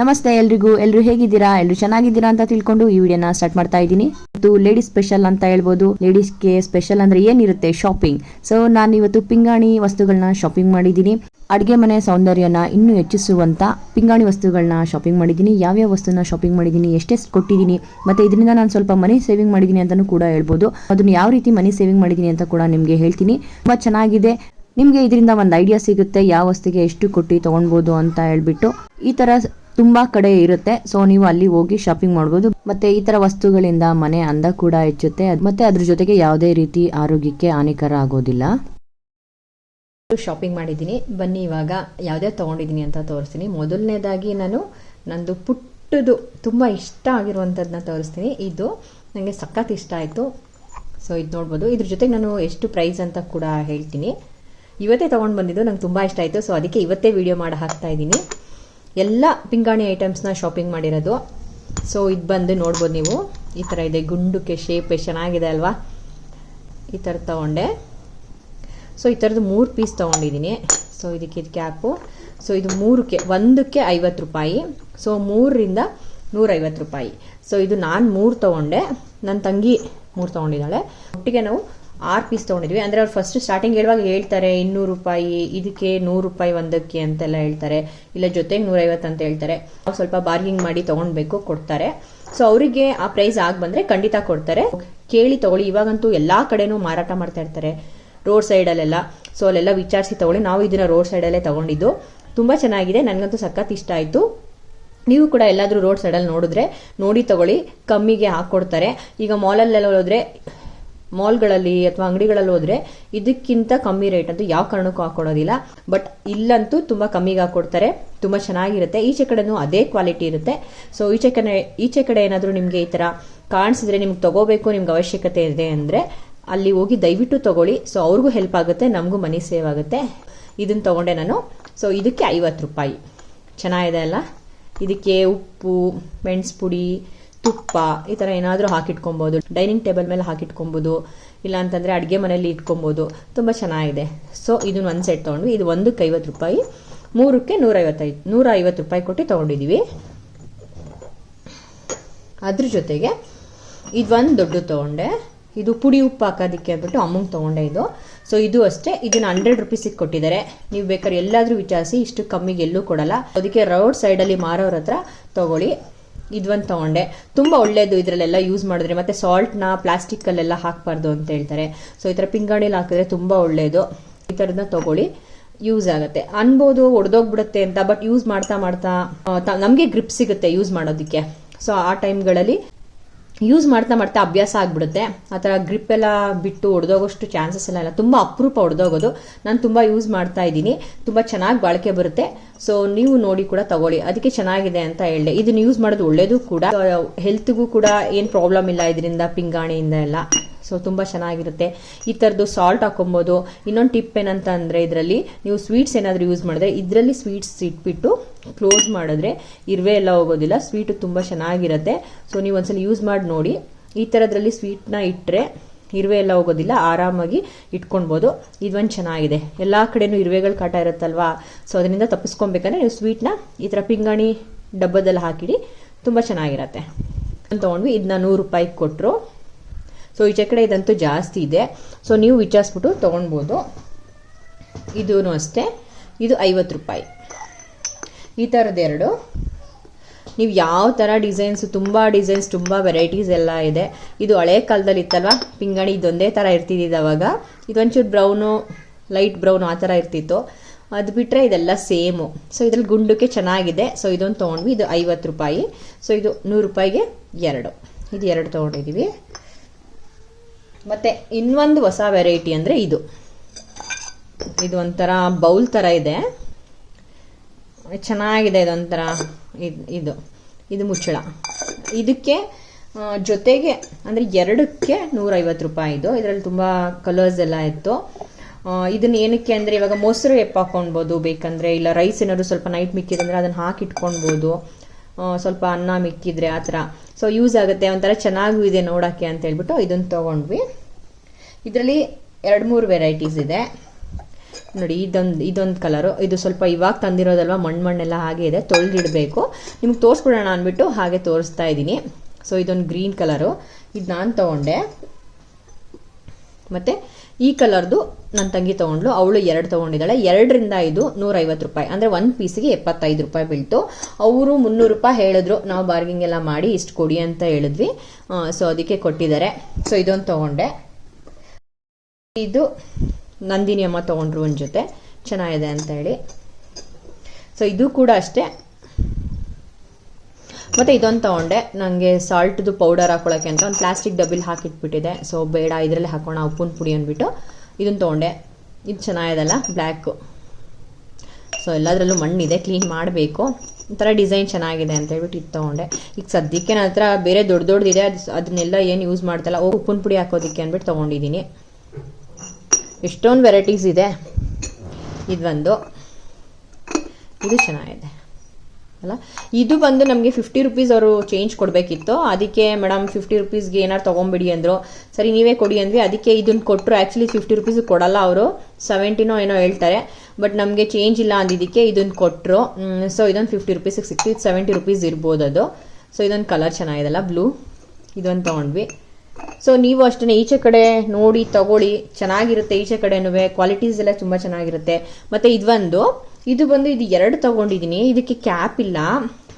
ನಮಸ್ತೆ ಎಲ್ರಿಗೂ ಎಲ್ಲರೂ ಹೇಗಿದ್ದೀರಾ? ಎಲ್ಲರೂ ಚೆನ್ನಾಗಿದ್ದೀರಾ ಅಂತ ತಿಳ್ಕೊಂಡು ಈ ವಿಡಿಯೋನ ಸ್ಟಾರ್ಟ್ ಮಾಡ್ತಾ ಇದ್ದೀನಿ. ಮತ್ತು ಲೇಡೀಸ್ ಸ್ಪೆಷಲ್ ಅಂತ ಹೇಳ್ಬೋದು. ಲೇಡೀಸ್ಗೆ ಸ್ಪೆಷಲ್ ಅಂದ್ರೆ ಏನಿರುತ್ತೆ? ಶಾಪಿಂಗ್. ಸೊ, ನಾನು ಇವತ್ತು ಪಿಂಗಾಣಿ ವಸ್ತುಗಳನ್ನ ಶಾಪಿಂಗ್ ಮಾಡಿದ್ದೀನಿ. ಅಡುಗೆ ಮನೆ ಸೌಂದರ್ಯನ ಇನ್ನೂ ಹೆಚ್ಚಿಸುವಂತ ಪಿಂಗಾಣಿ ವಸ್ತುಗಳನ್ನ ಶಾಪಿಂಗ್ ಮಾಡಿದ್ದೀನಿ. ಯಾವ್ಯಾವ ವಸ್ತುನ ಶಾಪಿಂಗ್ ಮಾಡಿದ್ದೀನಿ ಎಷ್ಟೆಷ್ಟು ಕೊಟ್ಟಿದ್ದೀನಿ, ಮತ್ತೆ ಇದರಿಂದ ನಾನು ಸ್ವಲ್ಪ ಮನಿ ಸೇವಿಂಗ್ ಮಾಡಿದ್ದೀನಿ ಅಂತಾನೂ ಕೂಡ ಹೇಳ್ಬೋದು. ಅದನ್ನ ಯಾವ ರೀತಿ ಮನಿ ಸೇವಿಂಗ್ ಮಾಡಿದ್ದೀನಿ ಅಂತ ಕೂಡ ನಿಮಗೆ ಹೇಳ್ತೀನಿ. ತುಂಬಾ ಚೆನ್ನಾಗಿದೆ. ನಿಮಗೆ ಇದರಿಂದ ಒಂದು ಐಡಿಯಾ ಸಿಗುತ್ತೆ. ಯಾವ ವಸ್ತುಗೆ ಎಷ್ಟು ಕೊಟ್ಟು ತೊಗೊಳ್ಬೋದು ಅಂತ ಹೇಳ್ಬಿಟ್ಟು. ಈ ಥರ ತುಂಬಾ ಕಡೆ ಇರುತ್ತೆ. ಸೊ ನೀವು ಅಲ್ಲಿ ಹೋಗಿ ಶಾಪಿಂಗ್ ಮಾಡ್ಬೋದು. ಮತ್ತೆ ಈ ತರ ವಸ್ತುಗಳಿಂದ ಮನೆ ಅಂದ ಕೂಡ ಹೆಚ್ಚುತ್ತೆ. ಮತ್ತೆ ಅದ್ರ ಜೊತೆಗೆ ಯಾವುದೇ ರೀತಿ ಆರೋಗ್ಯಕ್ಕೆ ಹಾನಿಕರ ಆಗೋದಿಲ್ಲ. ಶಾಪಿಂಗ್ ಮಾಡಿದ್ದೀನಿ. ಬನ್ನಿ, ಇವಾಗ ಯಾವುದೇ ತಗೊಂಡಿದ್ದೀನಿ ಅಂತ ತೋರಿಸ್ತೀನಿ. ಮೊದಲನೇದಾಗಿ ನಾನು ನಂದು ಪುಟ್ಟದು ತುಂಬ ಇಷ್ಟ ಆಗಿರುವಂಥದ್ದನ್ನ ತೋರಿಸ್ತೀನಿ. ಇದು ನನಗೆ ಸಖತ್ ಇಷ್ಟ ಆಯಿತು. ಸೊ ಇದು ನೋಡ್ಬೋದು. ಇದ್ರ ಜೊತೆಗೆ ನಾನು ಎಷ್ಟು ಪ್ರೈಸ್ ಅಂತ ಕೂಡ ಹೇಳ್ತೀನಿ. ಇವತ್ತೇ ತೊಗೊಂಡು ಬಂದಿದ್ದು ನಂಗೆ ತುಂಬ ಇಷ್ಟ ಆಯಿತು. ಸೊ ಅದಕ್ಕೆ ಇವತ್ತೇ ವಿಡಿಯೋ ಮಾಡಿ ಹಾಕ್ತಾ ಇದ್ದೀನಿ. ಎಲ್ಲ ಪಿಂಗಾಣಿ ಐಟಮ್ಸ್ನ ಶಾಪಿಂಗ್ ಮಾಡಿರೋದು. ಸೊ ಇದು ಬಂದು ನೋಡ್ಬೋದು ನೀವು. ಈ ಥರ ಇದೆ. ಗುಂಡುಕ್ಕೆ ಶೇಪ್ ಚೆನ್ನಾಗಿದೆ ಅಲ್ವಾ? ಈ ಥರ ತೊಗೊಂಡೆ. ಸೊ ಈ ಥರದ್ದು ಮೂರು ಪೀಸ್ ತೊಗೊಂಡಿದ್ದೀನಿ ಸೊ ಇದಕ್ಕೆ ಇದಕ್ಕೆ ಹಾಕು ಸೊ ಇದು ಮೂರಕ್ಕೆ, ಒಂದಕ್ಕೆ ಐವತ್ತು ರೂಪಾಯಿ. ಸೊ ಮೂರರಿಂದ ನೂರೈವತ್ತು ರೂಪಾಯಿ. ಸೊ ಇದು ನಾನು ಮೂರು ತೊಗೊಂಡೆ. ನನ್ನ ತಂಗಿ ಮೂರು ತೊಗೊಂಡಿದ್ದಾಳೆ. ಒಟ್ಟಿಗೆ ನಾವು ಆರು ಪೀಸ್ ತೊಗೊಂಡಿದ್ವಿ. ಅಂದರೆ ಅವ್ರು ಫಸ್ಟ್ ಸ್ಟಾರ್ಟಿಂಗ್ ಹೇಳುವಾಗ ಹೇಳ್ತಾರೆ, ಇನ್ನೂರು ರೂಪಾಯಿ, ಇದಕ್ಕೆ ನೂರು ರೂಪಾಯಿ ಒಂದಕ್ಕೆ ಅಂತೆಲ್ಲ ಹೇಳ್ತಾರೆ. ಇಲ್ಲ, ಜೊತೆಗೆ ನೂರೈವತ್ತು ಅಂತ ಹೇಳ್ತಾರೆ. ಅವ್ರು ಸ್ವಲ್ಪ ಬಾರ್ಗಿಂಗ್ ಮಾಡಿ ತೊಗೊಳ್ಬೇಕು ಕೊಡ್ತಾರೆ. ಸೊ ಅವರಿಗೆ ಆ ಪ್ರೈಸ್ ಆಗಿ ಬಂದರೆ ಖಂಡಿತ ಕೊಡ್ತಾರೆ. ಕೇಳಿ ತಗೊಳ್ಳಿ. ಇವಾಗಂತೂ ಎಲ್ಲ ಕಡೆನೂ ಮಾರಾಟ ಮಾಡ್ತಾ ಇರ್ತಾರೆ. ರೋಡ್ ಸೈಡಲ್ಲೆಲ್ಲ ಸೊ ಅಲ್ಲೆಲ್ಲ ವಿಚಾರಿಸಿ ತಗೊಳ್ಳಿ. ನಾವು ಇದನ್ನ ರೋಡ್ ಸೈಡಲ್ಲೇ ತಗೊಂಡಿದ್ದು. ತುಂಬ ಚೆನ್ನಾಗಿದೆ. ನನಗಂತೂ ಸಖತ್ ಇಷ್ಟ ಆಯಿತು. ನೀವು ಕೂಡ ಎಲ್ಲಾದರೂ ರೋಡ್ ಸೈಡಲ್ಲಿ ನೋಡಿದ್ರೆ ನೋಡಿ ತಗೊಳ್ಳಿ. ಕಮ್ಮಿಗೆ ಹಾಕ್ಕೊಡ್ತಾರೆ ಈಗ ಮಾಲಲ್ಲೆಲ್ಲ ಹೋದ್ರೆ ಮಾಲ್ಗಳಲ್ಲಿ ಅಥವಾ ಅಂಗಡಿಗಳಲ್ಲಿ ಹೋದ್ರೆ ಇದಕ್ಕಿಂತ ಕಮ್ಮಿ ರೇಟ್ ಅಂತೂ ಯಾವ ಕಾರಣಕ್ಕೂ ಹಾಕೊಡೋದಿಲ್ಲ ಬಟ್ ಇಲ್ಲಂತೂ ತುಂಬ ಕಮ್ಮಿಗೆ ಹಾಕೊಡ್ತಾರೆ. ತುಂಬ ಚೆನ್ನಾಗಿರುತ್ತೆ. ಈಚೆ ಕಡೆನೂ ಅದೇ ಕ್ವಾಲಿಟಿ ಇರುತ್ತೆ. ಸೊ ಈಚೆ ಕಡೆ ಈಚೆ ಕಡೆ ಏನಾದರೂ ನಿಮಗೆ ಈ ಥರ ಕಾಣಿಸಿದ್ರೆ ನಿಮ್ಗೆ ತಗೋಬೇಕು, ನಿಮ್ಗೆ ಅವಶ್ಯಕತೆ ಇದೆ ಅಂದರೆ ಅಲ್ಲಿ ಹೋಗಿ ದಯವಿಟ್ಟು ತಗೊಳ್ಳಿ. ಸೊ ಅವ್ರಿಗೂ ಹೆಲ್ಪ್ ಆಗುತ್ತೆ, ನಮಗೂ ಮನಿ ಸೇವ್ ಆಗುತ್ತೆ. ಇದನ್ನು ತಗೊಂಡೆ ನಾನು. ಸೊ ಇದಕ್ಕೆ ಐವತ್ತು ರೂಪಾಯಿ. ಚೆನ್ನಾಗಿದೆ ಅಲ್ಲ? ಇದಕ್ಕೆ ಉಪ್ಪು, ಮೆಣಸು ಪುಡಿ ತುಪ್ಪ ಈ ಥರ ಏನಾದರೂ ಹಾಕಿಟ್ಕೊಬೋದು. ಡೈನಿಂಗ್ ಟೇಬಲ್ ಮೇಲೆ ಹಾಕಿಟ್ಕೊಬೋದು. ಇಲ್ಲ ಅಂತಂದರೆ ಅಡುಗೆ ಮನೆಯಲ್ಲಿ ಇಟ್ಕೊಬೋದು. ತುಂಬ ಚೆನ್ನಾಗಿದೆ. ಸೊ ಇದನ್ನ ಒಂದು ಸೆಟ್ ತೊಗೊಂಡ್ವಿ. ಇದು ಒಂದಕ್ಕೆ ಐವತ್ತು ರೂಪಾಯಿ, ಮೂರಕ್ಕೆ ನೂರೈವತ್ತೈದು ನೂರ ಐವತ್ತು ರೂಪಾಯಿ ಕೊಟ್ಟು ತೊಗೊಂಡಿದ್ದೀವಿ ಅದ್ರ ಜೊತೆಗೆ ಇದು ಒಂದು ದೊಡ್ಡ ತೊಗೊಂಡೆ. ಇದು ಪುಡಿ ಉಪ್ಪು ಹಾಕೋದಕ್ಕೆ ಅಂದ್ಬಿಟ್ಟು ಅಮ್ಮಂಗೆ ತೊಗೊಂಡೆ ಇದು. ಸೊ ಇದು ಅಷ್ಟೇ. ಇದನ್ನ ಹಂಡ್ರೆಡ್ ರುಪೀಸಿಗೆ ಕೊಟ್ಟಿದ್ದಾರೆ. ನೀವು ಬೇಕಾದ್ರೆ ಎಲ್ಲಾದರೂ ವಿಚಾರಿಸಿ, ಇಷ್ಟು ಕಮ್ಮಿಗೆ ಎಲ್ಲೂ ಕೊಡಲ್ಲ. ಅದಕ್ಕೆ ರೋಡ್ ಸೈಡಲ್ಲಿ ಮಾರೋರ ಹತ್ರ ತಗೊಳ್ಳಿ. ಇದೊಂದು ತೊಗೊಂಡೆ. ತುಂಬ ಒಳ್ಳೆಯದು ಇದರಲ್ಲೆಲ್ಲ ಯೂಸ್ ಮಾಡಿದ್ರೆ. ಮತ್ತು ಸಾಲ್ಟ್ನ ಪ್ಲಾಸ್ಟಿಕ್ಕಲ್ಲೆಲ್ಲ ಹಾಕಬಾರ್ದು ಅಂತ ಹೇಳ್ತಾರೆ. ಸೊ ಈ ಥರ ಪಿಂಗಾಣಿಲಿ ಹಾಕಿದ್ರೆ ತುಂಬ ಒಳ್ಳೆಯದು ಈ ಥರದನ್ನ ತಗೊಳ್ಳಿ. ಯೂಸ್ ಆಗುತ್ತೆ. ಅನ್ಬೋದು ಒಡೆದೋಗ್ಬಿಡುತ್ತೆ ಅಂತ ಬಟ್ ಯೂಸ್ ಮಾಡ್ತಾ ಮಾಡ್ತಾ ನಮಗೆ ಗ್ರಿಪ್ ಸಿಗುತ್ತೆ ಯೂಸ್ ಮಾಡೋದಕ್ಕೆ. ಸೊ ಆ ಟೈಮ್ಗಳಲ್ಲಿ ಯೂಸ್ ಮಾಡ್ತಾ ಮಾಡ್ತಾ ಅಭ್ಯಾಸ ಆಗ್ಬಿಡುತ್ತೆ. ಆ ಥರ ಗ್ರಿಪ್ ಎಲ್ಲ ಬಿಟ್ಟು ಒಡೆದೋಗೋಷ್ಟು ಚಾನ್ಸಸ್ ಎಲ್ಲ ಇಲ್ಲ. ತುಂಬ ಅಪರೂಪ ಒಡೆದೋಗೋದು. ನಾನು ತುಂಬ ಯೂಸ್ ಮಾಡ್ತಾ ಇದ್ದೀನಿ. ತುಂಬ ಚೆನ್ನಾಗಿ ಬಾಳಿಕೆ ಬರುತ್ತೆ. ಸೊ ನೀವು ನೋಡಿ ಕೂಡ ತಗೊಳ್ಳಿ. ಅದಕ್ಕೆ ಚೆನ್ನಾಗಿದೆ ಅಂತ ಹೇಳಿದೆ. ಇದನ್ನು ಯೂಸ್ ಮಾಡೋದು ಒಳ್ಳೇದು ಕೂಡ. ಹೆಲ್ತ್ಗೂ ಕೂಡ ಏನು ಪ್ರಾಬ್ಲಮ್ ಇಲ್ಲ ಇದರಿಂದ, ಪಿಂಗಾಣಿಯಿಂದ ಎಲ್ಲ. ಸೊ ತುಂಬ ಚೆನ್ನಾಗಿರುತ್ತೆ. ಈ ಥರದ್ದು ಸಾಲ್ಟ್ ಹಾಕೊಬೋದು. ಇನ್ನೊಂದು ಟಿಪ್ ಏನಂತ ಅಂದರೆ ಇದರಲ್ಲಿ ನೀವು ಸ್ವೀಟ್ಸ್ ಏನಾದರೂ ಯೂಸ್ ಮಾಡಿದ್ರೆ, ಇದರಲ್ಲಿ ಸ್ವೀಟ್ಸ್ ಇಟ್ಬಿಟ್ಟು ಕ್ಲೋಸ್ ಮಾಡಿದ್ರೆ ಇರುವೆ ಎಲ್ಲ ಹೋಗೋದಿಲ್ಲ. ಸ್ವೀಟು ತುಂಬ ಚೆನ್ನಾಗಿರುತ್ತೆ. ಸೊ ನೀವು ಒಂದ್ಸಲ ಯೂಸ್ ಮಾಡಿ ನೋಡಿ. ಈ ಥರದ್ರಲ್ಲಿ ಸ್ವೀಟ್ನ ಇಟ್ಟರೆ ಇರುವೆ ಎಲ್ಲ ಹೋಗೋದಿಲ್ಲ. ಆರಾಮಾಗಿ ಇಟ್ಕೊಳ್ಬೋದು. ಇದೊಂದು ಚೆನ್ನಾಗಿದೆ. ಎಲ್ಲ ಕಡೆನೂ ಇರುವೆಗಳು ಕಾಟ ಇರುತ್ತಲ್ವಾ? ಸೊ ಅದರಿಂದ ತಪ್ಪಿಸ್ಕೊಬೇಕಂದ್ರೆ ನೀವು ಸ್ವೀಟ್ನ ಈ ಥರ ಪಿಂಗಾಣಿ ಡಬ್ಬದಲ್ಲಿ ಹಾಕಿಡಿ. ತುಂಬ ಚೆನ್ನಾಗಿರತ್ತೆ. ತೊಗೊಂಡ್ವಿ. ಇದನ್ನ ನೂರು ರೂಪಾಯಿಗೆ ಕೊಟ್ಟರು ಸೊ ಈಚೆ ಕಡೆ ಇದಂತೂ ಜಾಸ್ತಿ ಇದೆ. ಸೊ ನೀವು ವಿಚಾರಿಸ್ಬಿಟ್ಟು ತೊಗೊಳ್ಬೋದು ಇದೂ ಅಷ್ಟೇ. ಇದು ಐವತ್ತು ರೂಪಾಯಿ. ಈ ಥರದ್ದೆರಡು ನೀವು ಯಾವ ಥರ ಡಿಸೈನ್ಸ್, ತುಂಬ ಡಿಸೈನ್ಸ್, ತುಂಬ ವೆರೈಟೀಸ್ ಎಲ್ಲ ಇದೆ. ಇದು ಹಳೆ ಕಾಲದಲ್ಲಿ ಇತ್ತಲ್ವ? ಪಿಂಗಾಣಿ ಇದೊಂದೇ ಥರ ಇರ್ತಿದ್ದಿದ್ದು ಅವಾಗ. ಇದೊಂಚೂರು ಬ್ರೌನು, ಲೈಟ್ ಬ್ರೌನ್ ಆ ಥರ ಇರ್ತಿತ್ತು. ಅದು ಬಿಟ್ಟರೆ ಇದೆಲ್ಲ ಸೇಮು. ಸೊ ಇದ್ರಲ್ಲಿ ಗುಂಡಕ್ಕೆ ಚೆನ್ನಾಗಿದೆ. ಸೊ ಇದೊಂದು ತೊಗೊಂಡ್ವಿ. ಇದು ಐವತ್ತು ರೂಪಾಯಿ. ಸೊ ಇದು ನೂರು ರೂಪಾಯಿಗೆ ಎರಡು. ಇದು ಎರಡು ತೊಗೊಂಡಿದ್ದೀವಿ ಮತ್ತು ಇನ್ನೊಂದು ಹೊಸ ವೆರೈಟಿ ಅಂದರೆ ಇದು. ಇದು ಒಂಥರ ಬೌಲ್ ಥರ ಇದೆ. ಚೆನ್ನಾಗಿದೆ ಇದೊಂಥರ ಇದು ಇದು ಮುಚ್ಚಳ. ಇದಕ್ಕೆ ಜೊತೆಗೆ ಅಂದರೆ ಎರಡಕ್ಕೆ ನೂರೈವತ್ತು ರೂಪಾಯಿ ಇದು. ಇದರಲ್ಲಿ ತುಂಬ ಕಲರ್ಸ್ ಎಲ್ಲ ಇತ್ತು. ಇದನ್ನ ಏನಕ್ಕೆ ಅಂದರೆ ಇವಾಗ ಮೊಸರು ಎಪ್ಪ ಹಾಕೊಳ್ಬೋದು ಬೇಕಂದರೆ ಇಲ್ಲ ರೈಸ್ ಏನಾದ್ರು ಸ್ವಲ್ಪ ನೈಟ್ ಮಿಕ್ಕಿದ್ರೆ ಅದನ್ನು ಹಾಕಿಟ್ಕೊಳ್ಬೋದು. ಆ, ಸ್ವಲ್ಪ ಅನ್ನ ಮಿಕ್ಕಿದ್ರೆ ಆ ಥರ. ಸೊ ಯೂಸ್ ಆಗುತ್ತೆ, ಒಂಥರ ಚೆನ್ನಾಗೂ ಇದೆ ನೋಡೋಕ್ಕೆ ಅಂತ ಹೇಳ್ಬಿಟ್ಟು ಇದನ್ನು ತೊಗೊಂಡ್ವಿ. ಇದರಲ್ಲಿ ಎರಡು ಮೂರು ವೆರೈಟೀಸ್ ಇದೆ. ನೋಡಿ, ಇದೊಂದು ಇದೊಂದು ಕಲರು ಇದು ಸ್ವಲ್ಪ ಇವಾಗ ತಂದಿರೋದಲ್ವ ಮಣ್ಣು ಮಣ್ಣೆಲ್ಲ ಹಾಗೆ ಇದೆ, ತೊಳೆದಿಡಬೇಕು. ನಿಮ್ಗೆ ತೋರಿಸ್ಬಿಡೋಣ ಅಂದ್ಬಿಟ್ಟು ಹಾಗೆ ತೋರಿಸ್ತಾ ಇದ್ದೀನಿ. ಸೊ ಇದೊಂದು ಗ್ರೀನ್ ಕಲರು ಇದು ನಾನು ತೊಗೊಂಡೆ. ಮತ್ತು ಈ ಕಲರ್ದು ನನ್ನ ತಂಗಿ ತೊಗೊಂಡ್ಲು ಅವಳು ಎರಡು ತೊಗೊಂಡಿದ್ದಾಳೆ. ಎರಡರಿಂದ ಇದು ನೂರೈವತ್ತು ರೂಪಾಯಿ. ಅಂದರೆ ಒಂದು ಪೀಸಿಗೆ ಎಪ್ಪತ್ತೈದು ರೂಪಾಯಿ ಬೀಳ್ತು. ಅವರು ಮುನ್ನೂರು ರೂಪಾಯಿ ಹೇಳಿದ್ರು, ನಾವು ಬಾರ್ಗಿಂಗ್ ಎಲ್ಲ ಮಾಡಿ ಇಷ್ಟು ಕೊಡಿ ಅಂತ ಹೇಳಿದ್ವಿ. ಸೊ ಅದಕ್ಕೆ ಕೊಟ್ಟಿದ್ದಾರೆ. ಸೊ ಇದೊಂದು ತೊಗೊಂಡೆ. ಇದು ನಂದಿನಿ ಅಮ್ಮ ತೊಗೊಂಡ್ರು ಒಂದು ಜೊತೆ. ಚೆನ್ನಾಗಿದೆ ಅಂತ ಹೇಳಿ. ಸೊ ಇದು ಕೂಡ ಅಷ್ಟೇ. ಮತ್ತು ಇದೊಂದು ತಗೊಂಡೆ. ನನಗೆ ಸಾಲ್ಟ್ದು ಪೌಡರ್ ಹಾಕೊಳ್ಳೋಕ್ಕೆ ಅಂತ ಒಂದು ಪ್ಲಾಸ್ಟಿಕ್ ಡಬ್ಬಿಲಿ ಹಾಕಿಟ್ಬಿಟ್ಟಿದೆ. ಸೊ ಬೇಡ, ಇದರಲ್ಲಿ ಹಾಕೋಣ, ಉಪ್ಪಿನ ಪುಡಿ ಅಂದ್ಬಿಟ್ಟು. ಇದನ್ನು ತೊಗೊಂಡೆ. ಇದು ಚೆನ್ನಾಗಿದೆಲ್ಲ, ಬ್ಲ್ಯಾಕು. ಸೊ ಎಲ್ಲದರಲ್ಲೂ ಮಣ್ಣಿದೆ, ಕ್ಲೀನ್ ಮಾಡಬೇಕು. ಒಂಥರ ಡಿಸೈನ್ ಚೆನ್ನಾಗಿದೆ ಅಂತ ಹೇಳ್ಬಿಟ್ಟು ಇದು ತೊಗೊಂಡೆ. ಈಗ ಸದ್ಯಕ್ಕೆ ನನ್ನ ಹತ್ರ ಬೇರೆ ದೊಡ್ಡ ದೊಡ್ಡದಿದೆ ಅದು ಅದನ್ನೆಲ್ಲ ಏನು ಯೂಸ್ ಮಾಡ್ತಲ್ಲ ಓ ಉಪ್ಪಿನ ಪುಡಿ ಹಾಕೋದಕ್ಕೆ ಅಂದ್ಬಿಟ್ಟು ತೊಗೊಂಡಿದ್ದೀನಿ ಎಷ್ಟೊಂದು ವೆರೈಟೀಸ್ ಇದೆ. ಇದು ಒಂದು. ಇದು ಚೆನ್ನಾಗಿದೆ. ಅಲ್ಲ? ಇದು ಬಂದು ನಮಗೆ ಫಿಫ್ಟಿ ರುಪೀಸ್ ಅವರು ಚೇಂಜ್ ಕೊಡಬೇಕಿತ್ತು. ಅದಕ್ಕೆ ಮೇಡಮ್ ಫಿಫ್ಟಿ ರುಪೀಸ್ಗೆ ಏನಾರು ತೊಗೊಂಬಿಡಿ ಅಂದರು. ಸರಿ, ನೀವೇ ಕೊಡಿ ಅಂದ್ವಿ. ಅದಕ್ಕೆ ಇದನ್ನು ಕೊಟ್ಟರು ಆ್ಯಕ್ಚುಲಿ ಫಿಫ್ಟಿ ರುಪೀಸ್ ಕೊಡಲ್ಲ ಅವರು. ಸೆವೆಂಟಿನೋ ಏನೋ ಹೇಳ್ತಾರೆ. ಬಟ್ ನಮಗೆ ಚೇಂಜ್ ಇಲ್ಲ ಅಂದಿದ್ದಕ್ಕೆ ಇದನ್ನು ಕೊಟ್ಟರು ಸೊ ಇದೊಂದು ಫಿಫ್ಟಿ ರುಪೀಸಿಗೆ ಸಿಕ್ತು. ಇದು ಸೆವೆಂಟಿ ರುಪೀಸ್ ಇರ್ಬೋದು ಅದು. ಸೊ ಇದೊಂದು ಕಲರ್ ಚೆನ್ನಾಗಿದೆಲ್ಲ ಬ್ಲೂ ಇದೊಂದು ತೊಗೊಂಡ್ವಿ. ಸೊ ನೀವು ಅಷ್ಟೇ ಈಚೆ ಕಡೆ ನೋಡಿ ತಗೊಳ್ಳಿ. ಚೆನ್ನಾಗಿರುತ್ತೆ ಈಚೆ ಕಡೆನೂ ಕ್ವಾಲಿಟೀಸ್ ಎಲ್ಲ ತುಂಬ ಚೆನ್ನಾಗಿರುತ್ತೆ. ಮತ್ತು ಇದೊಂದು ಇದು ಬಂದು ಇದು ಎರಡು ತಗೊಂಡಿದ್ದೀನಿ. ಇದಕ್ಕೆ ಕ್ಯಾಪ್ ಇಲ್ಲ.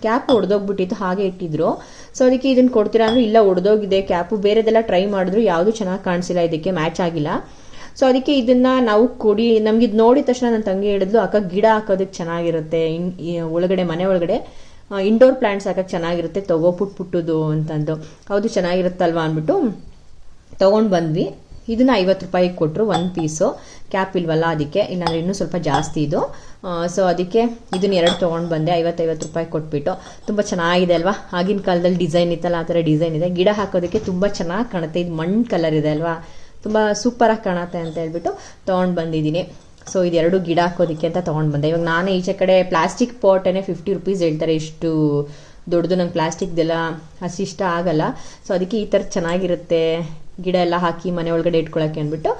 ಕ್ಯಾಪ್ ಒಡೆದೋಗ್ಬಿಟ್ಟಿತ್ತು, ಹಾಗೆ ಇಟ್ಟಿದ್ರು. ಸೊ ಅದಕ್ಕೆ ಇದನ್ನು ಕೊಡ್ತೀರಾ ಅಂದ್ರೆ, ಇಲ್ಲ, ಒಡೆದೋಗಿದೆ ಕ್ಯಾಪು ಬೇರೆದೆಲ್ಲ ಟ್ರೈ ಮಾಡಿದ್ರು, ಯಾವುದು ಚೆನ್ನಾಗಿ ಕಾಣಿಸಿಲ್ಲ, ಇದಕ್ಕೆ ಮ್ಯಾಚ್ ಆಗಿಲ್ಲ. ಸೊ ಅದಕ್ಕೆ ಇದನ್ನ ನಾವು ಕೊಡಿ. ನಮ್ಗೆ ಇದು ನೋಡಿದ ತಕ್ಷಣ ನನ್ನ ತಂಗಿ ಹೇಳಿದ್ಲು, ಅಕ್ಕ, ಗಿಡ ಹಾಕೋದಕ್ಕೆ ಚೆನ್ನಾಗಿರುತ್ತೆ. ಒಳಗಡೆ, ಮನೆ ಒಳಗಡೆ ಇಂಡೋರ್ ಪ್ಲಾಂಟ್ಸ್ ಹಾಕಕ್ಕೆ ಚೆನ್ನಾಗಿರುತ್ತೆ. ತಗೋ ಪುಟ್ ಅಂತಂದು. ಹೌದು, ಚೆನ್ನಾಗಿರುತ್ತಲ್ವಾ? ಅಂದ್ಬಿಟ್ಟು ತೊಗೊಂಡು ಬಂದ್ವಿ. ಇದನ್ನ ಐವತ್ತು ರೂಪಾಯಿಗೆ ಕೊಟ್ಟರು ಒಂದು ಪೀಸು ಕ್ಯಾಪ್ ಇಲ್ವಲ್ಲ ಅದಕ್ಕೆ. ಇಲ್ಲಾಂದ್ರೆ ಇನ್ನೂ ಸ್ವಲ್ಪ ಜಾಸ್ತಿ ಇದು. ಸೊ ಅದಕ್ಕೆ ಇದನ್ನ ಎರಡು ತೊಗೊಂಡು ಬಂದೆ. ಐವತ್ತೈವತ್ತು ರೂಪಾಯಿ ಕೊಟ್ಬಿಟ್ಟು. ತುಂಬ ಚೆನ್ನಾಗಿದೆ ಅಲ್ವಾ? ಆಗಿನ ಕಾಲದಲ್ಲಿ ಡಿಸೈನ್ ಇತ್ತಲ್ಲ, ಆ ಥರ ಡಿಸೈನ್ ಇದೆ. ಗಿಡ ಹಾಕೋದಕ್ಕೆ ತುಂಬ ಚೆನ್ನಾಗಿ ಕಾಣುತ್ತೆ. ಇದು ಮಣ್ಣು ಕಲರ್ ಇದೆ ಅಲ್ವಾ? ತುಂಬ ಸೂಪರಾಗಿ ಕಾಣುತ್ತೆ ಅಂತ ಹೇಳ್ಬಿಟ್ಟು ತೊಗೊಂಡು ಬಂದಿದ್ದೀನಿ. ಸೊ ಇದೆರಡು ಗಿಡ ಹಾಕೋದಕ್ಕೆ ಅಂತ ತೊಗೊಂಡು ಬಂದೆ. ಇವಾಗ ನಾನೇ ಈಚೆ ಕಡೆ ಪ್ಲಾಸ್ಟಿಕ್ ಪಾಟೇ ಫಿಫ್ಟಿ ರುಪೀಸ್ ಹೇಳ್ತಾರೆ. ಇಷ್ಟು ದೊಡ್ಡದು ನಂಗೆ ಪ್ಲಾಸ್ಟಿಕ್ದೆಲ್ಲ ಅಷ್ಟಿಷ್ಟ ಆಗಲ್ಲ. ಸೊ ಅದಕ್ಕೆ ಈ ಥರ ಚೆನ್ನಾಗಿರುತ್ತೆ. ಗಿಡ ಎಲ್ಲ ಹಾಕಿ ಮನೆ ಒಳಗಡೆ ಇಟ್ಕೊಳಕ್ಕೆ ಅಂದ್ಬಿಟ್ಟು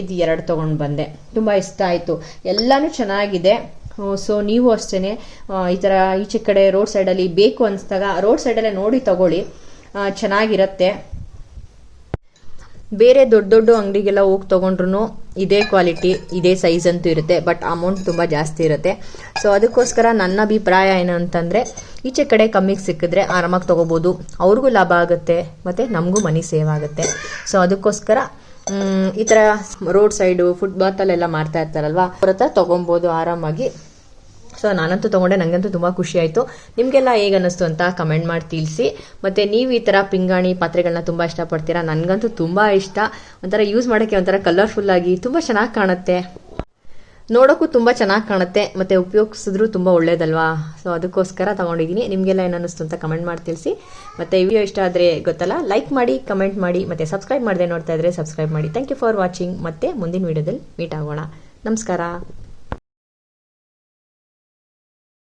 ಇದು ಎರಡು ತೊಗೊಂಡು ಬಂದೆ. ತುಂಬ ಇಷ್ಟ ಆಯಿತು. ಎಲ್ಲನೂ ಚೆನ್ನಾಗಿದೆ. ಸೊ ನೀವು ಅಷ್ಟೇ ಈ ಥರ ಈಚೆ ಕಡೆ ರೋಡ್ ಸೈಡಲ್ಲಿ ಬೇಕು ಅನಿಸ್ದಾಗ ರೋಡ್ ಸೈಡಲ್ಲೇ ನೋಡಿ ತಗೊಳ್ಳಿ. ಚೆನ್ನಾಗಿರತ್ತೆ ಚೆನ್ನಾಗಿರುತ್ತೆ. ಬೇರೆ ದೊಡ್ಡ ದೊಡ್ಡ ಅಂಗಡಿಗೆಲ್ಲ ಹೋಗಿ ತೊಗೊಂಡ್ರು ಇದೇ ಕ್ವಾಲಿಟಿ ಇದೇ ಸೈಜ್ ಅಂತೂ ಇರುತ್ತೆ ಬಟ್ ಅಮೌಂಟ್ ತುಂಬ ಜಾಸ್ತಿ ಇರುತ್ತೆ. ಸೊ ಅದಕ್ಕೋಸ್ಕರ ನನ್ನ ಅಭಿಪ್ರಾಯ ಏನು ಅಂತಂದರೆ ಈಚೆ ಕಡೆ ಕಮ್ಮಿಗೆ ಸಿಕ್ಕಿದ್ರೆ ಆರಾಮಾಗಿ ತೊಗೋಬೋದು. ಅವ್ರಿಗೂ ಲಾಭ ಆಗುತ್ತೆ, ಮತ್ತು ನಮಗೂ ಮನಿ ಸೇವ್ ಆಗುತ್ತೆ. ಸೊ ಅದಕ್ಕೋಸ್ಕರ ಈ ಥರ ರೋಡ್ ಸೈಡು ಫುಟ್ಬಾತಲ್ಲೆಲ್ಲ ಮಾಡ್ತಾ ಇರ್ತಾರಲ್ವ, ಅವ್ರ ಹತ್ರ ತೊಗೊಬೋದು ಆರಾಮಾಗಿ. ಸೊ ನಾನಂತೂ ತೊಗೊಂಡೆ ನನಗಂತೂ ತುಂಬ ಖುಷಿ ಆಯಿತು. ನಿಮಗೆಲ್ಲ ಹೇಗೆ ಅನ್ನಿಸ್ತು ಅಂತ ಕಮೆಂಟ್ ಮಾಡಿ ತಿಳಿಸಿ. ಮತ್ತು ನೀವು ಈ ಥರ ಪಿಂಗಾಣಿ ಪಾತ್ರೆಗಳನ್ನ ತುಂಬ ಇಷ್ಟಪಡ್ತೀರಾ? ನನಗಂತೂ ತುಂಬ ಇಷ್ಟ. ಒಂಥರ ಯೂಸ್ ಮಾಡೋಕ್ಕೆ ಒಂಥರ ಕಲರ್ಫುಲ್ಲಾಗಿ ತುಂಬ ಚೆನ್ನಾಗಿ ಕಾಣುತ್ತೆ. ನೋಡೋಕ್ಕೂ ತುಂಬ ಚೆನ್ನಾಗಿ ಕಾಣುತ್ತೆ, ಮತ್ತು ಉಪಯೋಗಿಸಿದ್ರು ತುಂಬ ಒಳ್ಳೇದಲ್ವಾ? ಸೊ ಅದಕ್ಕೋಸ್ಕರ ತೊಗೊಂಡಿದ್ದೀನಿ. ನಿಮಗೆಲ್ಲ ಏನು ಅನ್ನಿಸ್ತು ಅಂತ ಕಮೆಂಟ್ ಮಾಡಿ ತಿಳಿಸಿ. ಮತ್ತು ವಿಡಿಯೋ ಇಷ್ಟ ಆದರೆ ಗೊತ್ತಲ್ಲ ಲೈಕ್ ಮಾಡಿ ಕಮೆಂಟ್ ಮಾಡಿ, ಮತ್ತು ಸಬ್ಸ್ಕ್ರೈಬ್ ಮಾಡದೆ ನೋಡ್ತಾ ಇದ್ದರೆ ಸಬ್ಸ್ಕ್ರೈಬ್ ಮಾಡಿ. ಥ್ಯಾಂಕ್ ಯು ಫಾರ್ ವಾಚಿಂಗ್ ಮತ್ತೆ ಮುಂದಿನ ವಿಡಿಯೋದಲ್ಲಿ ಮೀಟ್ ಆಗೋಣ. ನಮಸ್ಕಾರ.